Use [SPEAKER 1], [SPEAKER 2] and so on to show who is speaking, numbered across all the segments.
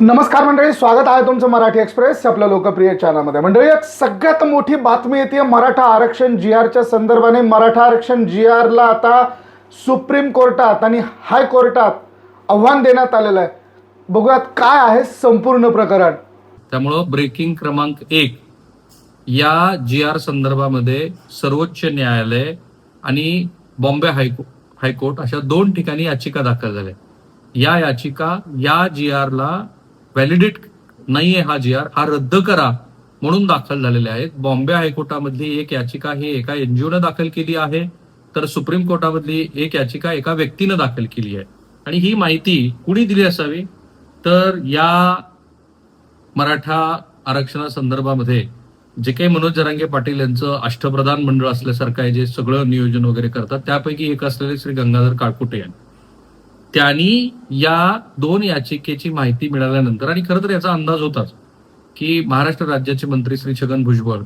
[SPEAKER 1] नमस्कार मंडळी स्वागत आहे तुमचं मराठी एक्सप्रेस आपल्या लोकप्रिय चॅनलमध्ये. मंडळी एक सगळ्यात मोठी बातमी येते मराठा आरक्षण जी आरच्या संदर्भाने. मराठा आरक्षण जी आरला आता सुप्रीम कोर्टात आणि हायकोर्टात आव्हान देण्यात आलेलं आहे. बघूयात काय आहे संपूर्ण प्रकरण.
[SPEAKER 2] त्यामुळं ब्रेकिंग क्रमांक एक या जी आर संदर्भामध्ये सर्वोच्च न्यायालय आणि बॉम्बे हायको हायकोर्ट अशा दोन ठिकाणी याचिका दाखल झाल्या. या याचिका या जी आरला व्हॅलिडेट नाहीये हा जी आर हा रद्द करा म्हणून दाखल झालेले आहेत. बॉम्बे हायकोर्टामधली एक याचिका ही एका एनजीओनं दाखल केली आहे. तर सुप्रीम कोर्टामधली एक याचिका एका व्यक्तीनं दाखल केली आहे. आणि ही माहिती कुणी दिली असावी? तर या मराठा आरक्षणासंदर्भामध्ये जे काही मनोज जरांगे पाटील यांचं अष्टप्रधान मंडळ असल्यासारखं आहे जे सगळं नियोजन वगैरे करतात त्यापैकी एक असलेले श्री गंगाधर काळकुटे यांनी त्यांनी या दोन याचिकेची माहिती मिळाल्यानंतर आणि खरं तर याचा अंदाज होताच की महाराष्ट्र राज्याचे मंत्री श्री छगन भुजबळ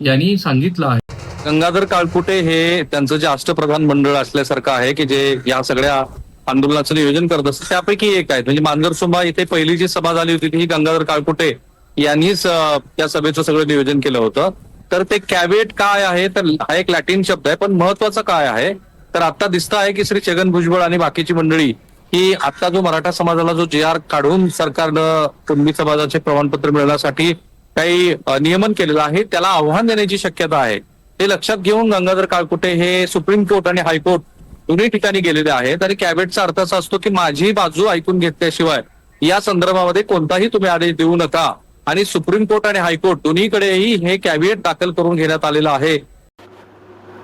[SPEAKER 2] यांनी सांगितलं आहे. गंगाधर काळकुटे हे त्यांचं जे अष्टप्रधान मंडळ असल्यासारखं आहे की जे या सगळ्या आंदोलनाचं नियोजन करत असतं त्यापैकी एक आहेत म्हणजे मांजरसुंबा इथे पहिली जी सभा झाली होती ती ही गंगाधर काळकुटे यांनीच त्या सभेचं सगळं नियोजन केलं होतं. तर ते कॅबिनेट काय आहे तर हा एक लॅटिन शब्द आहे पण महत्वाचं काय आहे तर आता दिसतं आहे की श्री छगन भुजबळ आणि बाकीची मंडळी की आता जो मराठा समाजाला जो जे आर काढून सरकारनं कुणबी समाजाचे प्रमाणपत्र मिळवण्यासाठी काही नियमन केलेलं आहे त्याला आव्हान देण्याची शक्यता आहे. ते लक्षात घेऊन गंगाधर काळकुटे हे सुप्रीम कोर्ट आणि हायकोर्ट दोन्ही ठिकाणी गेलेले आहेत आणि कॅबिनेटचा अर्थ असा असतो की माझी बाजू ऐकून घेतल्याशिवाय या संदर्भामध्ये कोणताही तुम्ही आदेश देऊ नका. आणि सुप्रीम कोर्ट आणि हायकोर्ट दोन्हीकडेही हे कॅबिनेट दाखल करून घेण्यात आलेलं आहे.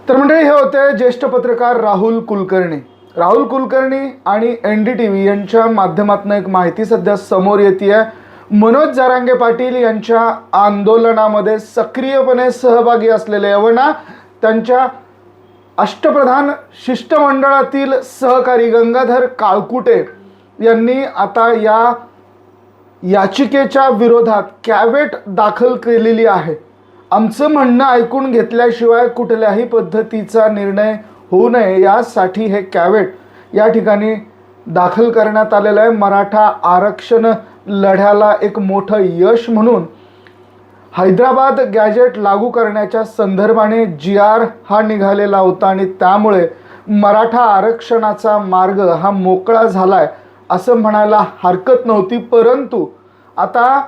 [SPEAKER 1] तर म्हणजे हे होते ज्येष्ठ पत्रकार राहुल कुलकर्णी. राहुल कुलकर्णी आणि एन डी टी व्ही यांच्या माध्यमातून एक माहिती सध्या समोर येते आहे मनोज जारांगे पाटील यांच्या आंदोलनामध्ये सक्रियपणे सहभागी असलेले यवना त्यांच्या अष्टप्रधान शिष्टमंडळातील सहकारी गंगाधर काळकुटे यांनी आता या याचिकेच्या विरोधात कॅवेट दाखल केलेली आहे. आमचं म्हणणं ऐकून घेतल्याशिवाय कुठल्याही पद्धतीचा निर्णय होऊ नये. यासाठी हे कॅवेट या ठिकाणी दाखल करण्यात आलेलं आहे. मराठा आरक्षण लढ्याला एक मोठं यश म्हणून हैदराबाद गॅजेट लागू करण्याच्या संदर्भाने जी आर हा निघालेला होता आणि त्यामुळे मराठा आरक्षणाचा मार्ग हा मोकळा झाला आहे असं म्हणायला हरकत नव्हती. परंतु आता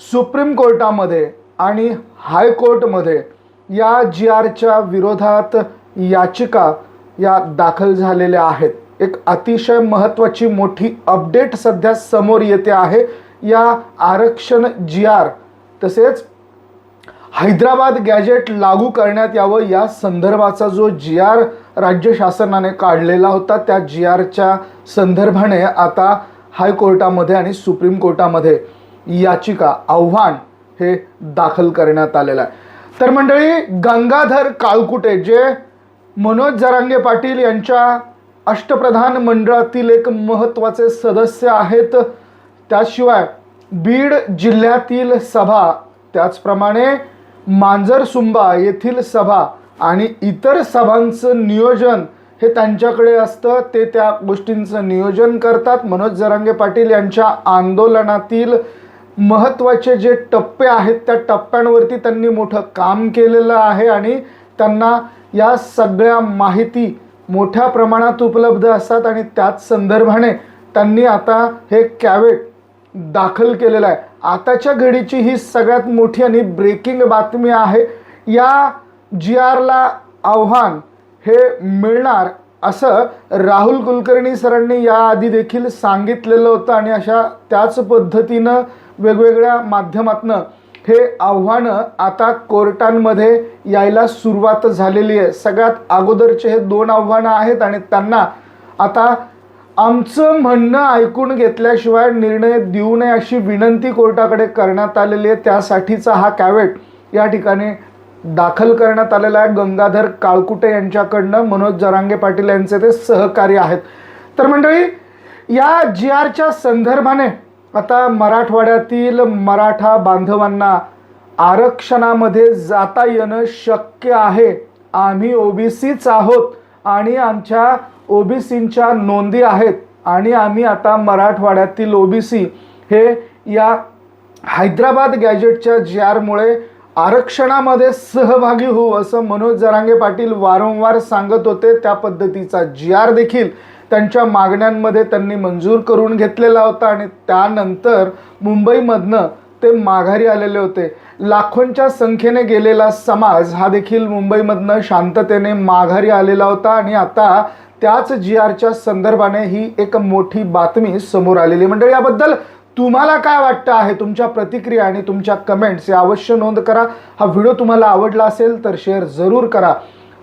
[SPEAKER 1] सुप्रीम कोर्टामध्ये आणि हायकोर्टमध्ये या जी आरच्या विरोधात याचिका या दाखल झालेल्या आहेत. एक अतिशय महत्त्वाची मोठी अपडेट सध्या समोर येते आहे. या आरक्षण जी आर तसेच हैदराबाद गॅजेट लागू करण्यात यावं या संदर्भाचा जो जी आर राज्य शासनाने काढलेला होता त्या जी आरच्या संदर्भाने आता हायकोर्टामध्ये आणि सुप्रीम कोर्टामध्ये याचिका आव्हान हे दाखल करण्यात आलेलं आहे. तर मंडळी गंगाधर काळकुटे जे मनोज जरांगे पाटील यांच्या अष्टप्रधान मंडळातील एक महत्त्वाचे सदस्य आहेत. त्याशिवाय बीड जिल्ह्यातील सभा त्याचप्रमाणे मांजरसुंबा येथील सभा आणि इतर सभांचं नियोजन हे त्यांच्याकडे असतं. ते त्या गोष्टींचं नियोजन करतात. मनोज जरांगे पाटील यांच्या आंदोलनातील महत्त्वाचे जे टप्पे आहेत त्या टप्प्यांवरती त्यांनी मोठं काम केलेलं आहे आणि त्यांना या सगळ्या माहिती मोठ्या प्रमाणात उपलब्ध असतात आणि त्याच संदर्भाने त्यांनी आता हे कॅवेट दाखल केलेलं आहे. आताच्या घडीची ही सगळ्यात मोठी आणि ब्रेकिंग बातमी आहे. या जी आरला आव्हान हे मिळणार असं राहुल कुलकर्णी सरांनी याआधी देखील सांगितलेलं होतं आणि अशा त्याच पद्धतीनं वेगवेगळ्या माध्यमातनं हे आव्हानं आता कोर्टांमध्ये यायला सुरुवात झालेली आहे. सगळ्यात अगोदरचे हे दोन आव्हानं आहेत आणि त्यांना आता आमचं म्हणणं ऐकून घेतल्याशिवाय निर्णय देऊ नये अशी विनंती कोर्टाकडे करण्यात आलेली आहे. त्यासाठीचा हा कॅवेट या ठिकाणी दाखल करण्यात आलेला आहे. गंगाधर काळकुटे यांच्याकडनं मनोज जरांगे पाटील यांचे ते सहकारी आहेत. तर मंडळी या जी आरच्या संदर्भाने आता मराठवाड्यातील मराठा बांधवांना आरक्षणामध्ये जाता येणं शक्य आहे. आम्ही ओबीसीच आहोत आणि आमच्या ओबीसींच्या नोंदी आहेत आणि आम्ही आता मराठवाड्यातील ओबीसी हे या हैदराबाद गॅजेटच्या जी आरमुळे आरक्षणामध्ये सहभागी होऊ असं मनोज जरांगे पाटील वारंवार सांगत होते. त्या पद्धतीचा जी आर देखील त्यांच्या मागण्यांमध्ये त्यांनी मंजूर करून घेतलेला होता आणि त्यानंतर मुंबईमधनं ते माघारी आलेले होते. लाखोंच्या संख्येने गेलेला समाज हा देखील मुंबईमधनं शांततेने माघारी आलेला होता आणि आता त्याच जी आरच्या संदर्भाने ही एक मोठी बातमी समोर आलेली. मंडळी याबद्दल तुम्हाला काय वाटतं आहे? तुमच्या प्रतिक्रिया आणि तुमच्या कमेंट्स या अवश्य नोंद करा. हा व्हिडिओ तुम्हाला आवडला असेल तर शेअर जरूर करा.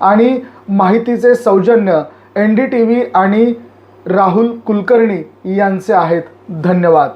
[SPEAKER 1] आणि माहितीचे सौजन्य एन डी टी व्ही आणि राहुल कुलकर्णी यांचे आहेत. धन्यवाद.